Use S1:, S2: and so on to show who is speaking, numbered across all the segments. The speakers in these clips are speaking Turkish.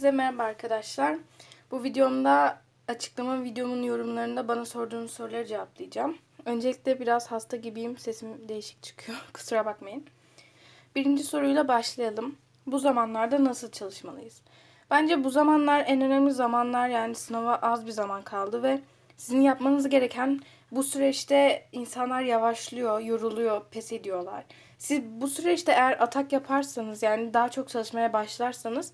S1: Hepinize merhaba arkadaşlar. Bu videomda açıklama videomun yorumlarında bana sorduğunuz soruları cevaplayacağım. Öncelikle biraz hasta gibiyim. Sesim değişik çıkıyor. Kusura bakmayın. Birinci soruyla başlayalım. Bu zamanlarda nasıl çalışmalıyız? Bence bu zamanlar en önemli zamanlar yani sınava az bir zaman kaldı ve sizin yapmanız gereken bu süreçte insanlar yavaşlıyor, yoruluyor, pes ediyorlar. Siz bu süreçte eğer atak yaparsanız yani daha çok çalışmaya başlarsanız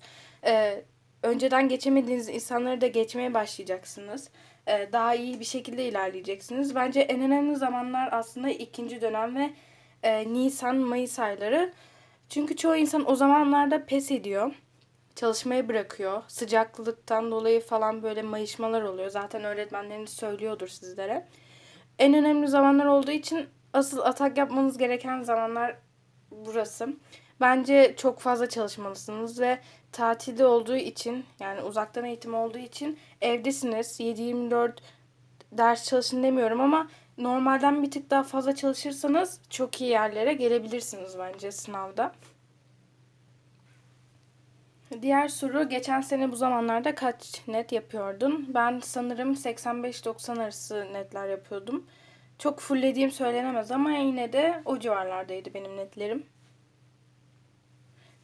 S1: önceden geçemediğiniz insanları da geçmeye başlayacaksınız. E, daha iyi bir şekilde ilerleyeceksiniz. Bence en önemli zamanlar aslında ikinci dönem ve e, Nisan, Mayıs ayları. Çünkü çoğu insan o zamanlarda pes ediyor. Çalışmayı bırakıyor. Sıcaklıktan dolayı falan böyle mayışmalar oluyor. Zaten öğretmenleriniz söylüyordur sizlere. En önemli zamanlar olduğu için asıl atak yapmanız gereken zamanlar burası. Bence çok fazla çalışmalısınız ve tatilde olduğu için yani uzaktan eğitim olduğu için evdesiniz. 7-24 ders çalışın demiyorum ama normalden bir tık daha fazla çalışırsanız çok iyi yerlere gelebilirsiniz bence sınavda. Diğer soru geçen sene bu zamanlarda kaç net yapıyordun? Ben sanırım 85-90 arası netler yapıyordum. Çok fulllediğim söylenemez ama yine de o civarlardaydı benim netlerim.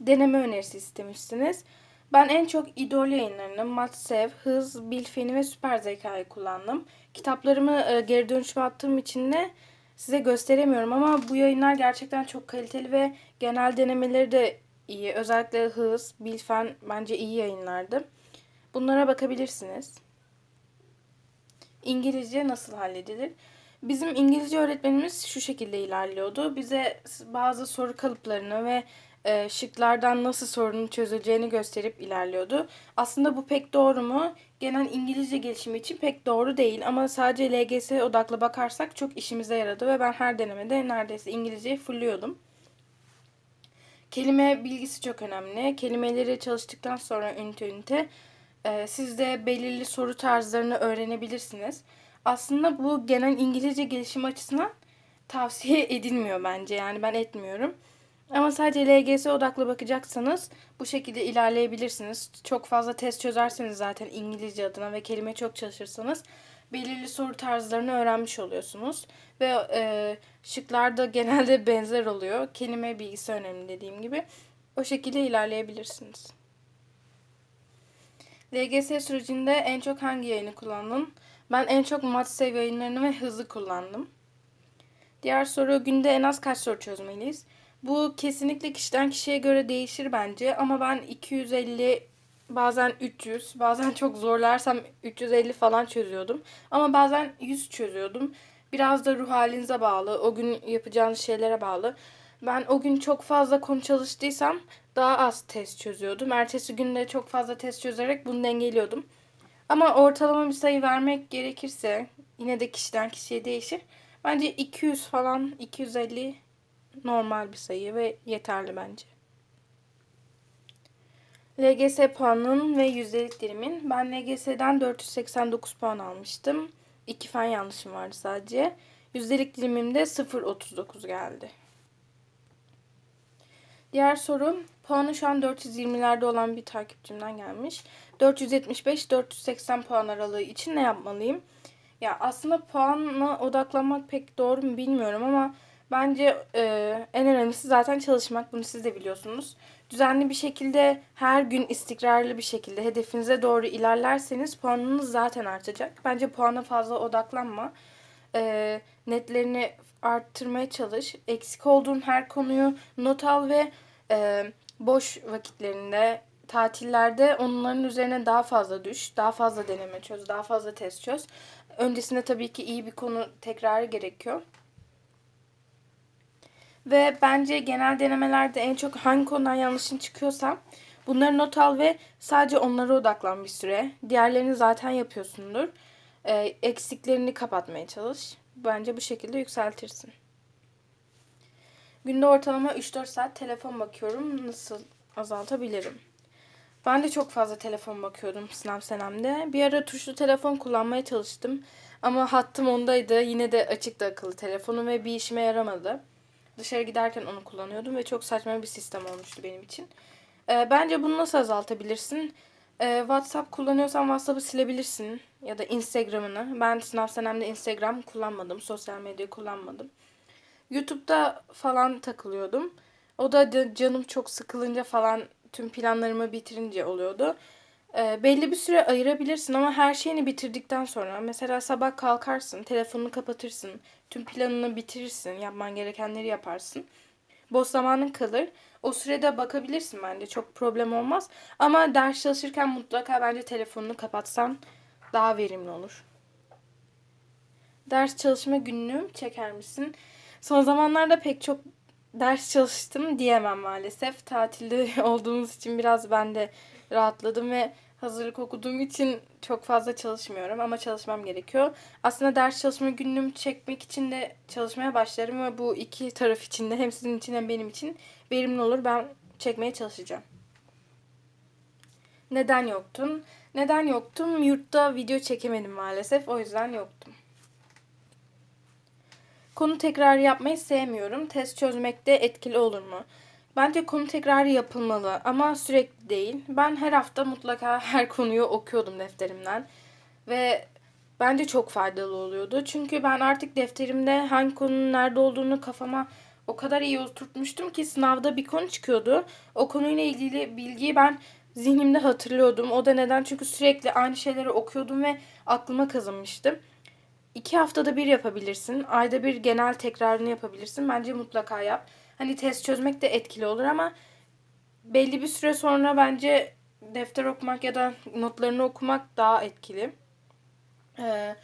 S1: Deneme önerisi istemişsiniz. Ben en çok idol yayınlarını, Matsev, Hız, Bilfeni ve Süper Zeka'yı kullandım. Kitaplarımı e, geri dönüşüme attığım için de size gösteremiyorum ama bu yayınlar gerçekten çok kaliteli ve genel denemeleri de iyi. Özellikle Hız, Bilfen bence iyi yayınlardı. Bunlara bakabilirsiniz. İngilizce nasıl halledilir? Bizim İngilizce öğretmenimiz şu şekilde ilerliyordu. Bize bazı soru kalıplarını ve e, şıklardan nasıl sorunun çözüleceğini gösterip ilerliyordu. Aslında bu pek doğru mu? Genel İngilizce gelişimi için pek doğru değil ama sadece LGS odaklı bakarsak çok işimize yaradı ve ben her denemede neredeyse İngilizceyi fulluyordum. Kelime bilgisi çok önemli. Kelimeleri çalıştıktan sonra ünite ünite e, siz de belirli soru tarzlarını öğrenebilirsiniz. Aslında bu genel İngilizce gelişim açısından tavsiye edilmiyor bence. Yani ben etmiyorum. Ama sadece LGS odaklı bakacaksanız bu şekilde ilerleyebilirsiniz. Çok fazla test çözerseniz zaten İngilizce adına ve kelime çok çalışırsanız belirli soru tarzlarını öğrenmiş oluyorsunuz. Ve e, şıklar da genelde benzer oluyor. Kelime bilgisi önemli dediğim gibi. O şekilde ilerleyebilirsiniz. LGS sürecinde en çok hangi yayını kullandın? Ben en çok Matsev yayınlarını ve hızlı kullandım. Diğer soru günde en az kaç soru çözmeliyiz? Bu kesinlikle kişiden kişiye göre değişir bence ama ben 250 bazen 300 bazen çok zorlarsam 350 falan çözüyordum. Ama bazen 100 çözüyordum. Biraz da ruh halinize bağlı, o gün yapacağınız şeylere bağlı. Ben o gün çok fazla konu çalıştıysam daha az test çözüyordum. Ertesi günde çok fazla test çözerek bunu dengeliyordum. Ama ortalama bir sayı vermek gerekirse yine de kişiden kişiye değişir. Bence 200 falan 250 normal bir sayı ve yeterli bence. LGS puanın ve yüzdelik dilimin. Ben LGS'den 489 puan almıştım. İki fen yanlışım vardı sadece. Yüzdelik dilimimde 0.39 geldi. Diğer soru puanı şu an 420'lerde olan bir takipçimden gelmiş. 475-480 puan aralığı için ne yapmalıyım? Ya aslında puanla odaklanmak pek doğru mu bilmiyorum ama bence e, en önemlisi zaten çalışmak. Bunu siz de biliyorsunuz. Düzenli bir şekilde her gün istikrarlı bir şekilde hedefinize doğru ilerlerseniz puanınız zaten artacak. Bence puana fazla odaklanma. E, netlerini arttırmaya çalış. Eksik olduğun her konuyu not al ve e, boş vakitlerinde, tatillerde onların üzerine daha fazla düş. Daha fazla deneme çöz, daha fazla test çöz. Öncesinde tabii ki iyi bir konu tekrarı gerekiyor. Ve bence genel denemelerde en çok hangi konudan yanlışın çıkıyorsa bunları not al ve sadece onlara odaklan bir süre. Diğerlerini zaten yapıyorsundur. E, eksiklerini kapatmaya çalış. Bence bu şekilde yükseltirsin. Günde ortalama 3-4 saat telefon bakıyorum. Nasıl azaltabilirim? Ben de çok fazla telefon bakıyordum sınav senemde. Bir ara tuşlu telefon kullanmaya çalıştım. Ama hattım ondaydı. Yine de açıktı akıllı telefonu ve bir işime yaramadı. Dışarı giderken onu kullanıyordum ve çok saçma bir sistem olmuştu benim için. Ee, bence bunu nasıl azaltabilirsin? Ee, WhatsApp kullanıyorsan WhatsApp'ı silebilirsin. Ya da Instagram'ını. Ben sınav senemde Instagram kullanmadım. Sosyal medya kullanmadım. YouTube'da falan takılıyordum. O da canım çok sıkılınca falan tüm planlarımı bitirince oluyordu. Ee, belli bir süre ayırabilirsin ama her şeyini bitirdikten sonra mesela sabah kalkarsın, telefonunu kapatırsın, tüm planını bitirirsin, yapman gerekenleri yaparsın. Boş zamanın kalır. O sürede bakabilirsin bence çok problem olmaz. Ama ders çalışırken mutlaka bence telefonunu kapatsan daha verimli olur. Ders çalışma günlüğüm çeker misin? Son zamanlarda pek çok ders çalıştım diyemem maalesef. Tatilde olduğumuz için biraz ben de rahatladım ve hazırlık okuduğum için çok fazla çalışmıyorum ama çalışmam gerekiyor. Aslında ders çalışma günlüğümü çekmek için de çalışmaya başlarım ve bu iki taraf için de hem sizin için hem benim için verimli olur. Ben çekmeye çalışacağım. Neden yoktun? Neden yoktum? Yurtta video çekemedim maalesef. O yüzden yoktum. Konu tekrarı yapmayı sevmiyorum. Test çözmekte etkili olur mu? Bence konu tekrarı yapılmalı ama sürekli değil. Ben her hafta mutlaka her konuyu okuyordum defterimden. Ve bence çok faydalı oluyordu. Çünkü ben artık defterimde hangi konunun nerede olduğunu kafama o kadar iyi oturtmuştum ki sınavda bir konu çıkıyordu. O konuyla ilgili bilgiyi ben zihnimde hatırlıyordum. O da neden? Çünkü sürekli aynı şeyleri okuyordum ve aklıma kazınmıştı. İki haftada bir yapabilirsin. Ayda bir genel tekrarını yapabilirsin. Bence mutlaka yap. Hani test çözmek de etkili olur ama belli bir süre sonra bence defter okumak ya da notlarını okumak daha etkili. Ee,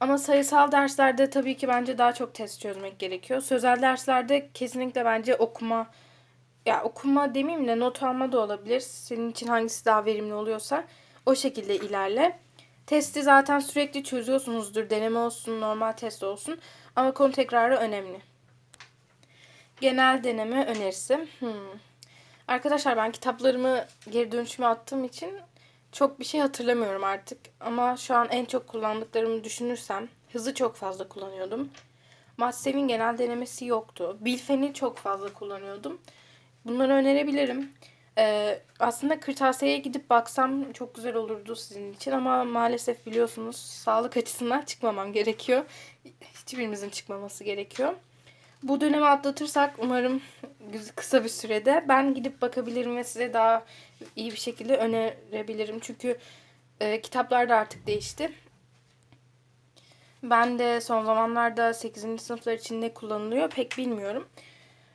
S1: ama sayısal derslerde tabii ki bence daha çok test çözmek gerekiyor. Sözel derslerde kesinlikle bence okuma ya okuma demeyeyim de not alma da olabilir. Senin için hangisi daha verimli oluyorsa o şekilde ilerle. Testi zaten sürekli çözüyorsunuzdur. Deneme olsun, normal test olsun. Ama konu tekrarı önemli. Genel deneme önerisi. Hmm. Arkadaşlar ben kitaplarımı geri dönüşüme attığım için çok bir şey hatırlamıyorum artık. Ama şu an en çok kullandıklarımı düşünürsem hızı çok fazla kullanıyordum. Matsev'in genel denemesi yoktu. Bilfen'i çok fazla kullanıyordum. Bunları önerebilirim. Ee, aslında kırtasiyeye gidip baksam çok güzel olurdu sizin için ama maalesef biliyorsunuz sağlık açısından çıkmamam gerekiyor. Hiçbirimizin çıkmaması gerekiyor. Bu dönemi atlatırsak umarım kısa bir sürede ben gidip bakabilirim ve size daha iyi bir şekilde önerebilirim. Çünkü e, kitaplar da artık değişti. Ben de son zamanlarda 8. sınıflar için ne kullanılıyor pek bilmiyorum.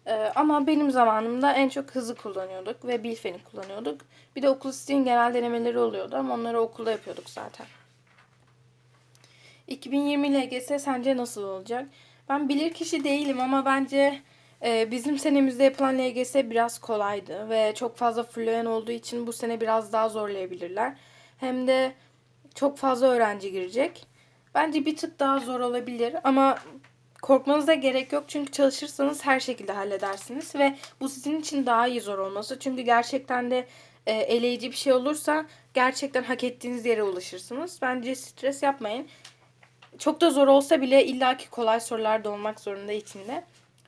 S1: Ee, ama benim zamanımda en çok hızı kullanıyorduk ve Bilfen'i kullanıyorduk. Bir de okul isteğin genel denemeleri oluyordu ama onları okulda yapıyorduk zaten. 2020 LGS sence nasıl olacak? Ben bilir kişi değilim ama bence e, bizim senemizde yapılan LGS biraz kolaydı ve çok fazla fluyen olduğu için bu sene biraz daha zorlayabilirler. Hem de çok fazla öğrenci girecek. Bence bir tık daha zor olabilir ama korkmanıza gerek yok çünkü çalışırsanız her şekilde halledersiniz ve bu sizin için daha iyi zor olması. Çünkü gerçekten de e, eleyici bir şey olursa gerçekten hak ettiğiniz yere ulaşırsınız. Bence stres yapmayın. Çok da zor olsa bile illaki kolay sorular da olmak zorunda içinde.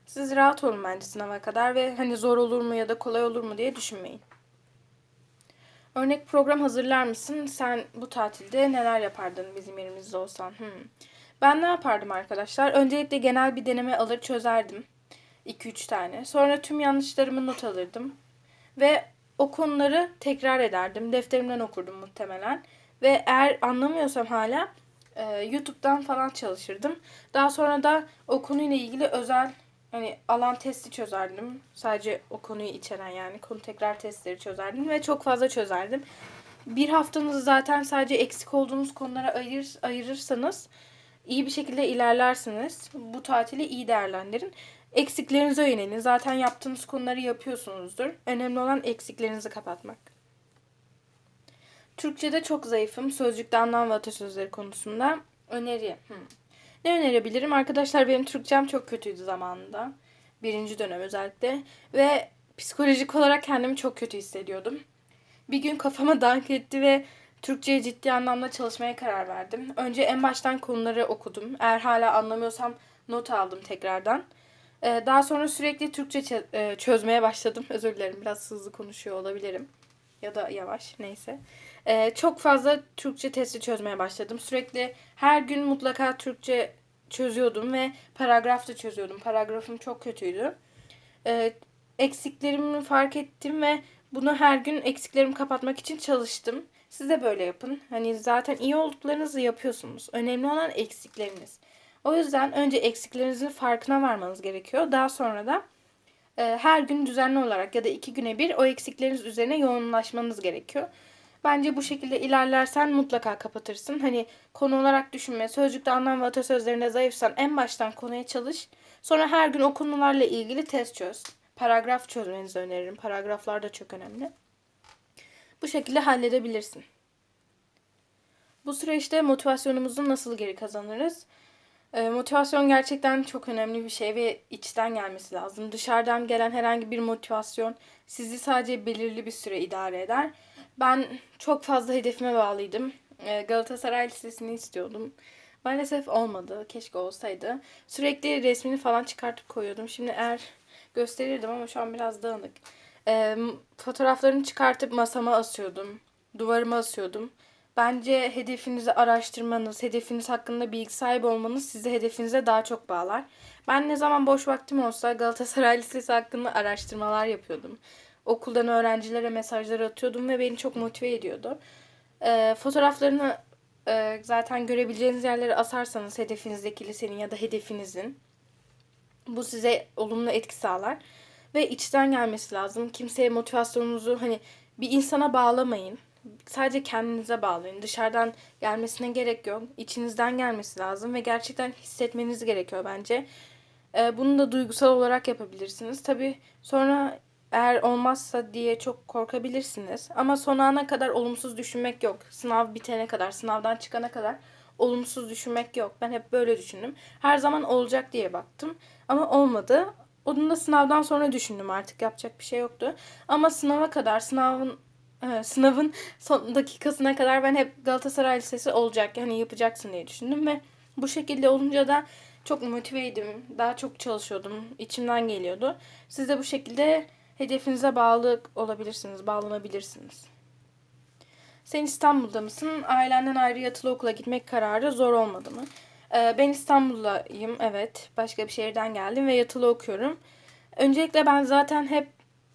S1: Siz rahat olun bence sınava kadar ve hani zor olur mu ya da kolay olur mu diye düşünmeyin. Örnek program hazırlar mısın? Sen bu tatilde neler yapardın bizim yerimizde olsan? Hmm. Ben ne yapardım arkadaşlar? Öncelikle genel bir deneme alır çözerdim. 2-3 tane. Sonra tüm yanlışlarımı not alırdım. Ve o konuları tekrar ederdim. Defterimden okurdum muhtemelen. Ve eğer anlamıyorsam hala e, YouTube'dan falan çalışırdım. Daha sonra da o konuyla ilgili özel hani alan testi çözerdim. Sadece o konuyu içeren yani konu tekrar testleri çözerdim ve çok fazla çözerdim. Bir haftanızı zaten sadece eksik olduğunuz konulara ayır, ayırırsanız iyi bir şekilde ilerlersiniz. Bu tatili iyi değerlendirin. Eksiklerinize yönelin. Zaten yaptığınız konuları yapıyorsunuzdur. Önemli olan eksiklerinizi kapatmak. Türkçe'de çok zayıfım. Sözcükte anlam ve atasözleri konusunda. Öneri. Hmm. Ne önerebilirim? Arkadaşlar benim Türkçem çok kötüydü zamanında. Birinci dönem özellikle. Ve psikolojik olarak kendimi çok kötü hissediyordum. Bir gün kafama dank etti ve Türkçe'ye ciddi anlamda çalışmaya karar verdim. Önce en baştan konuları okudum. Eğer hala anlamıyorsam not aldım tekrardan. Ee, daha sonra sürekli Türkçe çözmeye başladım. Özür dilerim biraz hızlı konuşuyor olabilirim. Ya da yavaş neyse. Ee, çok fazla Türkçe testi çözmeye başladım. Sürekli her gün mutlaka Türkçe çözüyordum ve paragraf da çözüyordum. Paragrafım çok kötüydü. Ee, eksiklerimi fark ettim ve bunu her gün eksiklerimi kapatmak için çalıştım. Siz de böyle yapın. Hani zaten iyi olduklarınızı yapıyorsunuz. Önemli olan eksikleriniz. O yüzden önce eksiklerinizin farkına varmanız gerekiyor. Daha sonra da e, her gün düzenli olarak ya da iki güne bir o eksikleriniz üzerine yoğunlaşmanız gerekiyor. Bence bu şekilde ilerlersen mutlaka kapatırsın. Hani konu olarak düşünme. Sözcükte anlam ve atasözlerinde zayıfsan en baştan konuya çalış. Sonra her gün o konularla ilgili test çöz. Paragraf çözmenizi öneririm. Paragraflar da çok önemli. Bu şekilde halledebilirsin. Bu süreçte motivasyonumuzu nasıl geri kazanırız? Ee, motivasyon gerçekten çok önemli bir şey ve içten gelmesi lazım. Dışarıdan gelen herhangi bir motivasyon sizi sadece belirli bir süre idare eder. Ben çok fazla hedefime bağlıydım. Ee, Galatasaray Lisesi'ni istiyordum. Maalesef olmadı. Keşke olsaydı. Sürekli resmini falan çıkartıp koyuyordum. Şimdi eğer gösterirdim ama şu an biraz dağınık. Ee, fotoğraflarını çıkartıp masama asıyordum. Duvarıma asıyordum. Bence hedefinizi araştırmanız, hedefiniz hakkında bilgi sahibi olmanız sizi hedefinize daha çok bağlar. Ben ne zaman boş vaktim olsa Galatasaray Lisesi hakkında araştırmalar yapıyordum. Okuldan öğrencilere mesajlar atıyordum ve beni çok motive ediyordu. Ee, fotoğraflarını e, zaten görebileceğiniz yerlere asarsanız hedefinizdeki lisenin ya da hedefinizin bu size olumlu etki sağlar ve içten gelmesi lazım. Kimseye motivasyonunuzu hani bir insana bağlamayın. Sadece kendinize bağlayın. Dışarıdan gelmesine gerek yok. İçinizden gelmesi lazım ve gerçekten hissetmeniz gerekiyor bence. Ee, bunu da duygusal olarak yapabilirsiniz. Tabii sonra eğer olmazsa diye çok korkabilirsiniz. Ama son ana kadar olumsuz düşünmek yok. Sınav bitene kadar, sınavdan çıkana kadar olumsuz düşünmek yok. Ben hep böyle düşündüm. Her zaman olacak diye baktım. Ama olmadı. Onu da sınavdan sonra düşündüm artık yapacak bir şey yoktu. Ama sınava kadar, sınavın e, sınavın son dakikasına kadar ben hep Galatasaray Lisesi olacak yani yapacaksın diye düşündüm ve bu şekilde olunca da çok motiveydim. Daha çok çalışıyordum. içimden geliyordu. Siz de bu şekilde hedefinize bağlı olabilirsiniz, bağlanabilirsiniz. Sen İstanbul'da mısın? Ailenden ayrı yatılı okula gitmek kararı zor olmadı mı? Ee, ben İstanbul'dayım, evet. Başka bir şehirden geldim ve yatılı okuyorum. Öncelikle ben zaten hep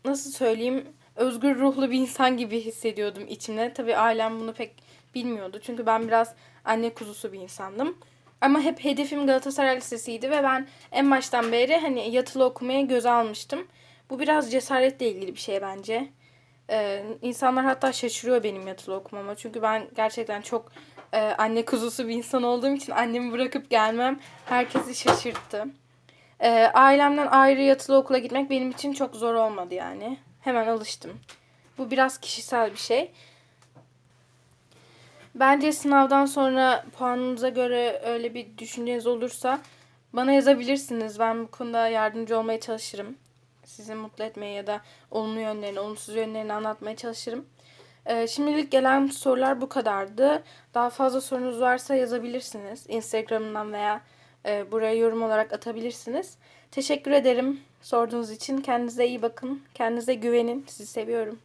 S1: nasıl söyleyeyim özgür ruhlu bir insan gibi hissediyordum içimde. Tabii ailem bunu pek bilmiyordu. Çünkü ben biraz anne kuzusu bir insandım. Ama hep hedefim Galatasaray Lisesi'ydi ve ben en baştan beri hani yatılı okumaya göz almıştım. Bu biraz cesaretle ilgili bir şey bence. Ee, insanlar hatta şaşırıyor benim yatılı okumama. Çünkü ben gerçekten çok e, anne kuzusu bir insan olduğum için annemi bırakıp gelmem herkesi şaşırttı. Ee, ailemden ayrı yatılı okula gitmek benim için çok zor olmadı yani. Hemen alıştım. Bu biraz kişisel bir şey. Bence sınavdan sonra puanınıza göre öyle bir düşünceniz olursa bana yazabilirsiniz. Ben bu konuda yardımcı olmaya çalışırım. Sizi mutlu etmeye ya da olumlu yönlerini, olumsuz yönlerini anlatmaya çalışırım. Ee, şimdilik gelen sorular bu kadardı. Daha fazla sorunuz varsa yazabilirsiniz. Instagram'dan veya e, buraya yorum olarak atabilirsiniz. Teşekkür ederim sorduğunuz için. Kendinize iyi bakın. Kendinize güvenin. Sizi seviyorum.